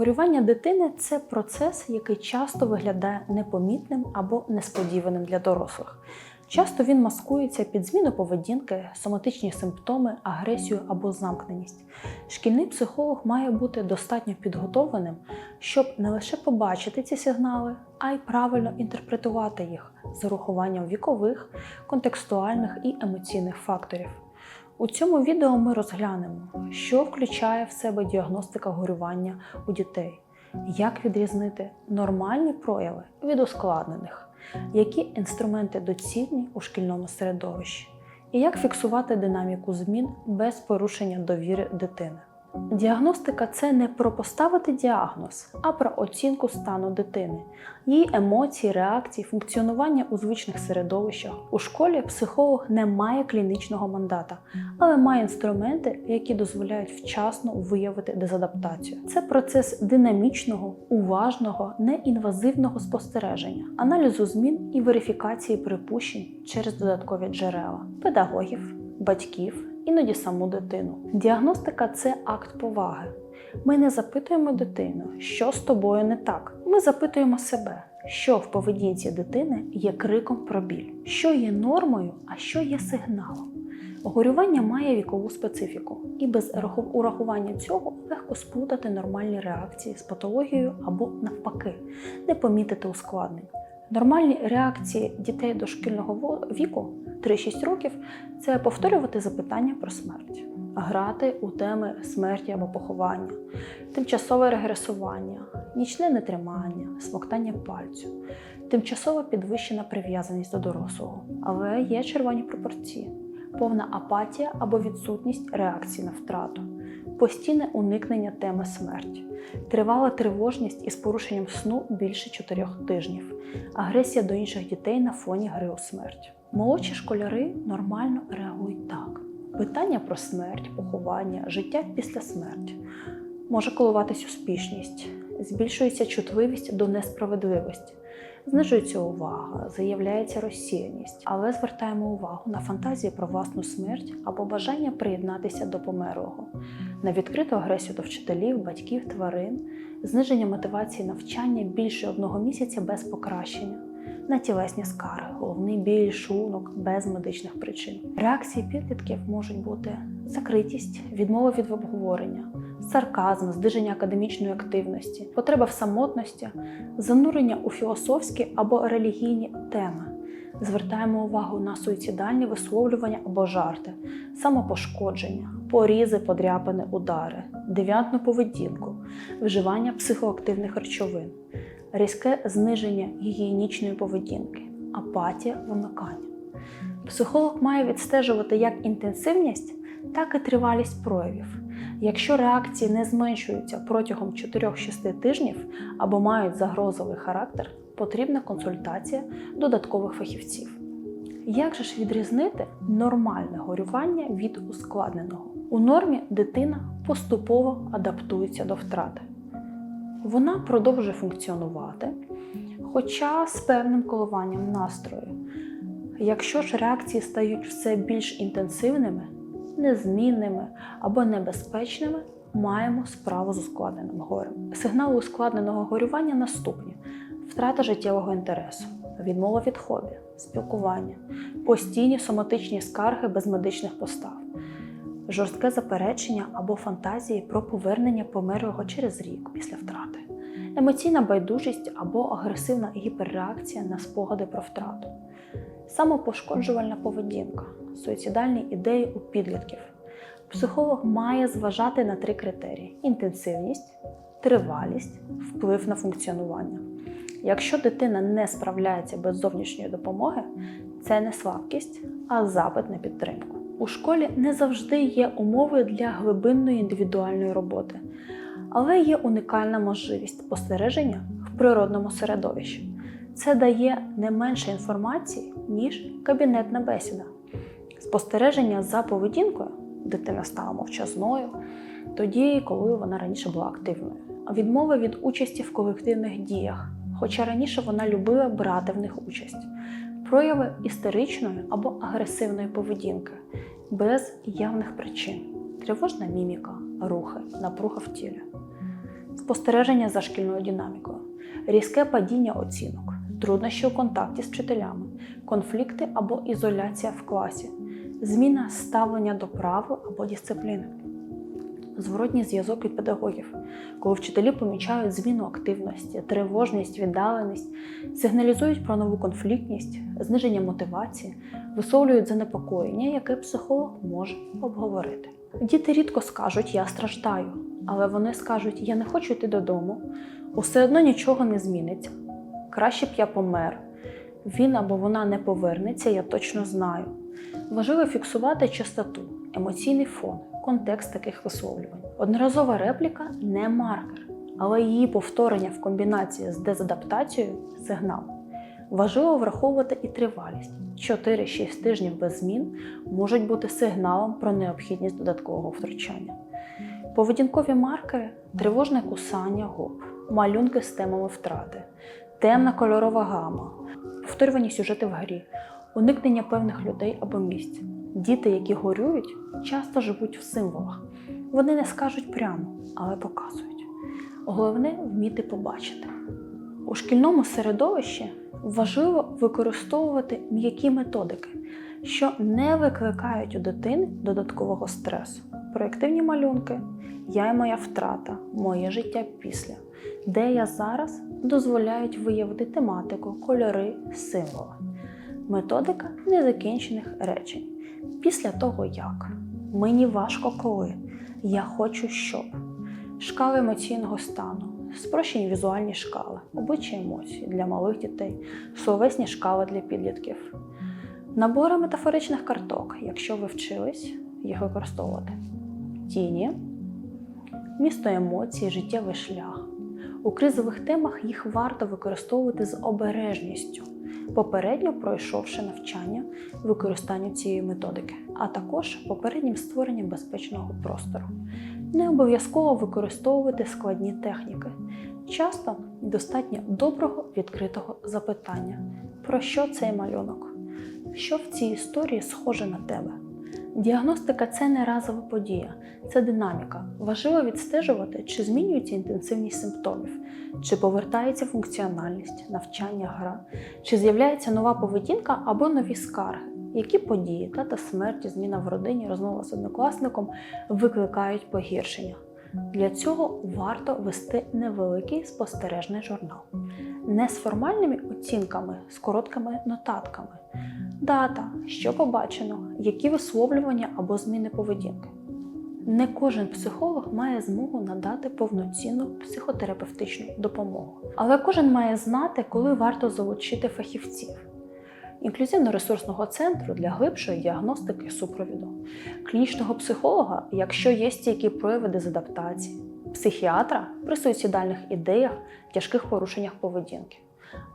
Горювання дитини це процес, який часто виглядає непомітним або несподіваним для дорослих. Часто він маскується під зміну поведінки, соматичні симптоми, агресію або замкненість. Шкільний психолог має бути достатньо підготовленим, щоб не лише побачити ці сигнали, а й правильно інтерпретувати їх з урахуванням вікових, контекстуальних і емоційних факторів. У цьому відео ми розглянемо, що включає в себе діагностика горювання у дітей, як відрізнити нормальні прояви від ускладнених, які інструменти доцільні у шкільному середовищі, і як фіксувати динаміку змін без порушення довіри дитини. Діагностика це не про поставити діагноз, а про оцінку стану дитини, її емоції, реакції, функціонування у звичних середовищах. У школі психолог не має клінічного мандата, але має інструменти, які дозволяють вчасно виявити дезадаптацію. Це процес динамічного, уважного, неінвазивного спостереження, аналізу змін і верифікації припущень через додаткові джерела педагогів, батьків іноді саму дитину. Діагностика це акт поваги. Ми не запитуємо дитину, що з тобою не так. Ми запитуємо себе, що в поведінці дитини є криком про біль, що є нормою, а що є сигналом. Горювання має вікову специфіку, і без урахування цього легко сплутати нормальні реакції з патологією або навпаки, не помітити ускладнень. Нормальні реакції дітей дошкільного віку 3-6 років це повторювати запитання про смерть, грати у теми смерті або поховання, тимчасове регресування, нічне нетримання, смоктання пальцю, тимчасово підвищена прив'язаність до дорослого, але є червоні пропорції, повна апатія або відсутність реакції на втрату, постійне уникнення теми смерті, тривала тривожність із порушенням сну більше 4 тижнів, агресія до інших дітей на фоні гри у смерть. Молодші школяри нормально реагують так: питання про смерть, поховання, життя після смерті. Може коливатись успішність, збільшується чутливість до несправедливості, знижується увага, заявляється розсіяність, але звертаємо увагу на фантазії про власну смерть або бажання приєднатися до померлого, на відкриту агресію до вчителів, батьків, тварин, зниження мотивації навчання більше одного місяця без покращення. На тілесні скарги, головний біль, шлунок без медичних причин. Реакції підлітків можуть бути закритість, відмова від обговорення, сарказм, здиження академічної активності, потреба в самотності, занурення у філософські або релігійні теми. Звертаємо увагу на суїцидальні висловлювання або жарти, самопошкодження, порізи, подряпини, удари, девіантну поведінку, вживання психоактивних речовин, різке зниження гігієнічної поведінки, апатія, вимикання. Психолог має відстежувати як інтенсивність, так і тривалість проявів. Якщо реакції не зменшуються протягом 4-6 тижнів або мають загрозовий характер, потрібна консультація додаткових фахівців. Як же ж відрізнити нормальне горювання від ускладненого? У нормі дитина поступово адаптується до втрати. Вона продовжує функціонувати, хоча з певним коливанням настрою. Якщо ж реакції стають все більш інтенсивними, незмінними або небезпечними, маємо справу з ускладненим горем. Сигнали ускладненого горювання наступні: втрата життєвого інтересу, відмова від хобі, спілкування, постійні соматичні скарги без медичних постав, жорстке заперечення або фантазії про повернення померлого через рік після втрати, емоційна байдужість або агресивна гіперреакція на спогади про втрату, самопошкоджувальна поведінка, суїцидальні ідеї у підлітків. Психолог має зважати на три критерії: інтенсивність, тривалість, вплив на функціонування. Якщо дитина не справляється без зовнішньої допомоги, це не слабкість, а запит на підтримку. У школі не завжди є умови для глибинної індивідуальної роботи, але є унікальна можливість спостереження в природному середовищі. Це дає не менше інформації, ніж кабінетна бесіда. Спостереження за поведінкою. Дитина стала мовчазною, тоді, коли вона раніше була активною. Відмова від участі в колективних діях, хоча раніше вона любила брати в них участь, прояви істеричної або агресивної поведінки. Без явних причин, тривожна міміка, рухи, напруга в тілі. спостереження за шкільною динамікою, різке падіння оцінок, труднощі у контакті з вчителями, конфлікти або ізоляція в класі, зміна ставлення до правил або дисципліни. Зворотній зв'язок від педагогів, коли вчителі помічають зміну активності, тривожність, віддаленість, сигналізують про нову конфліктність, зниження мотивації, висловлюють занепокоєння, яке психолог може обговорити. Діти рідко скажуть Я страждаю, але вони скажуть Я не хочу йти додому, усе одно нічого не зміниться. Краще б я помер. Він або вона не повернеться, я точно знаю. Важливо фіксувати частоту, емоційний фон, контекст таких висловлювань. Одноразова репліка не маркер, але її повторення в комбінації з дезадаптацією сигнал. Важливо враховувати і тривалість. 4-6 тижнів без змін можуть бути сигналом про необхідність додаткового втручання. Поведінкові маркери тривожне кусання губ, малюнки з темами втрати, темна кольорова гама, повторювані сюжети в грі, уникнення певних людей або місць. Діти, які горюють, часто живуть в символах. Вони не скажуть прямо, але показують. Головне вміти побачити. У шкільному середовищі важливо використовувати м'які методики, що не викликають у дитини додаткового стресу. Проєктивні малюнки, я і моя втрата, моє життя після, де я зараз дозволяють виявити тематику, кольори, символи. Методика незакінчених речень. Після того як мені важко коли, я хочу щоб. Шкали емоційного стану, спрощені візуальні шкали, обличчя емоцій для малих дітей, словесні шкали для підлітків. Набори метафоричних карток, якщо ви вчились їх використовувати. Тіні, місто емоцій, життєвий шлях. У кризових темах їх варто використовувати з обережністю, попередньо пройшовши навчання використанню цієї методики, а також попереднім створенням безпечного простору. Не обов'язково використовувати складні техніки. Часто достатньо доброго відкритого запитання: про що цей малюнок? Що в цій історії схоже на тебе? Діагностика це не разова подія, це динаміка. Важливо відстежувати, чи змінюється інтенсивність симптомів, чи повертається функціональність, навчання, гра, чи з'являється нова поведінка або нові скарги, які події, дата смерті, зміна в родині, розмова з однокласником викликають погіршення. Для цього варто вести невеликий спостережний журнал, не з формальними оцінками, з короткими нотатками. Дата, що побачено, які висловлювання або зміни поведінки. Не кожен психолог має змогу надати повноцінну психотерапевтичну допомогу, але кожен має знати, коли варто залучити фахівців. Інклюзивно-ресурсного центру для глибшої діагностики супровіду, клінічного психолога, якщо є стійкі прояви дезадаптації, психіатра при суїцидальних ідеях, тяжких порушеннях поведінки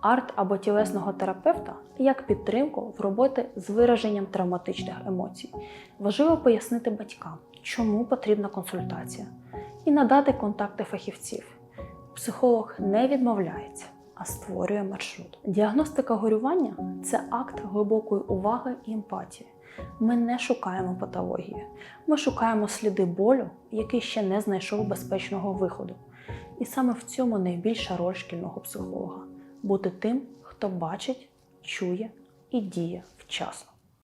арт або тілесного терапевта як підтримку в роботі з вираженням травматичних емоцій. Важливо пояснити батькам, чому потрібна консультація, і надати контакти фахівців. Психолог не відмовляється, а створює маршрут. Діагностика горювання це акт глибокої уваги і емпатії. Ми не шукаємо патології, ми шукаємо сліди болю, який ще не знайшов безпечного виходу. І саме в цьому найбільша роль шкільного психолога бути тим, хто бачить, чує і діє вчасно.